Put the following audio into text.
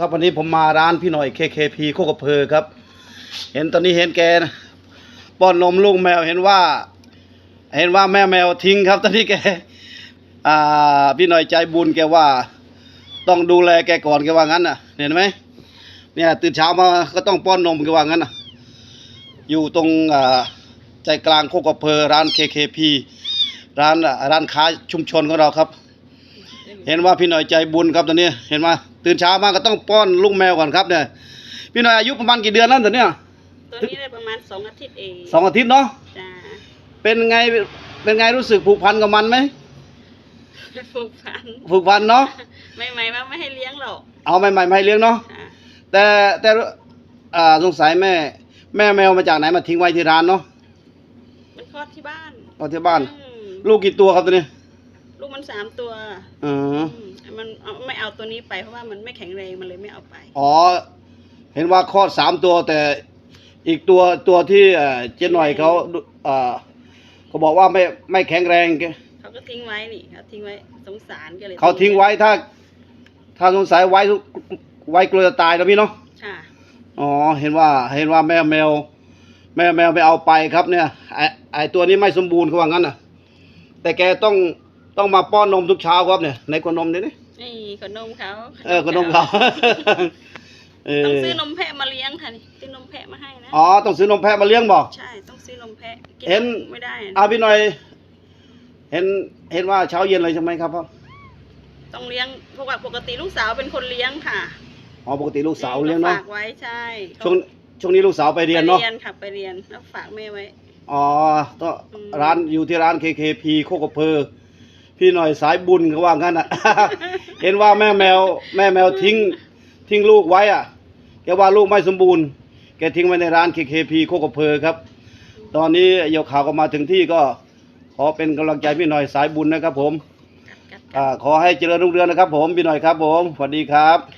ครับวันนี้ผมมาร้านพี่หน่อย KKP โคกระเพอครับ เห็นตอนนี้เห็นแกนะป้อนนมลูกแมวเห็นว่า เห็นว่าแม่แมวทิ้งครับ ตอนนี้แกอ่าพี่หน่อยใจบุญแกว่า ต้องดูแลแกก่อนแกว่างั้นน่ะ เห็นไหมเนี่ยตื่นเช้ามาก็ต้องป้อนนมแกว่างั้นน่ะ อยู่ตรงอ่าใจกลางโคกระเพอร้าน KKP ร้านร้านค้าชุมชนของเราครับ เห็นว่าพี่หน่อยใจบุญครับตอนนี้เห็นว่า ตื่นเช้ามาก็ต้องป้อนลูกแมวก่อนครับเนี่ยพี่หน่อยอายุประมาณกี่เดือนแล้วตอนเนี้ยตัวนี้ได้ประมาณสองอาทิตย์เองสองอาทิตย์เนาะจ้าเป็นไงเป็นไงรู้สึกผูกพันกับมันไหมผูกพันผูกพันเนาะไม่ไม่ว่าไม่ให้เลี้ยงหรอกเอาใหม่ๆมาให้เลี้ยงเนาะค่ะแต่แต่อ่าสงสัยแม่ แม่แมวมาจากไหนมาทิ้งไว้ที่ร้านเนาะมันคลอดที่บ้านเอาที่บ้านอืมลูกกี่ตัวครับตัวนี้ลูก มันสามตัวอ๋ออืมมันเอาไม่เอาตัวนี้ไปเพราะว่ามันไม่แข็งแรงมันเลยไม่เอาไป อ๋อ เห็นว่าคลอดสามตัวแต่อีกตัวตัวที่เอ่อเจ๊หน่อยเขาเอ่อเขาบอกว่าไม่ไม่แข็งแรง เขาก็ทิ้งไว้นี่เขาทิ้งไว้สงสารก็เลยเขาทิ้งไว้ถ้า ถ้าสงสัยไว้ไว้กลัวจะตายนะพี่เนาะ ค่ะอ๋อ เห็นว่าเห็นว่าแม่แมว แม่แมวไปเอาไปครับเนี่ยไอไอตัวนี้ไม่สมบูรณ์เขาว่างั้นน่ะ แต่แกต้อง ต้องมาป้อนนมทุกเช้าครับเนี่ยในขวดนมเนี่ยนี่นี่ขนมเขาเออขวดนมเขาเอต้องอซื้อนมแพะมาเลี้ยงค่ะนี่ซื้อนมแพะมาให้นะอ๋อต้องซื้อนมแพะมาเลี้ยงบอกใช่ต้องซื้อนมแพะกิเห็นไม่ได้เอาพี่หน่อย เห็นเห็นว่าเช้าเย็นเลยใช่ไหมครับพ่อต้องเลี้ยงเพราะว่าปกติลูกสาวเป็นคนเลี้ยงค่ะอ๋อปกติลูกสาวเลี้ยงเนาะฝากไว้ใช่ช่วงช่วงนี้ลูกสาวไปเรียนเนาะไปเรียนค่ะไปเรียนแล้วฝากแม่ไว้อ๋อก็อืมร้านอยู่ที่ร้าน KKP โคกระเพอ พี่หน่อยสายบุญเขาว่างั้นอะ เห็นว่าแม่แมว แม่แมวทิ้งทิ้งลูกไว้อะ แกว่าลูกไม่สมบูรณ์ แกทิ้งไว้ในร้าน KKP โคกระเพอครับ ตอนนี้เยกข่าวก็มาถึงที่ก็ขอเป็นกำลังใจพี่หน่อยสายบุญนะครับผมกัดกัดกัดอ่าขอให้เจริญรุ่งเรืองนะครับ ผมพี่หน่อยครับ ผมสวัสดีครับค่ะ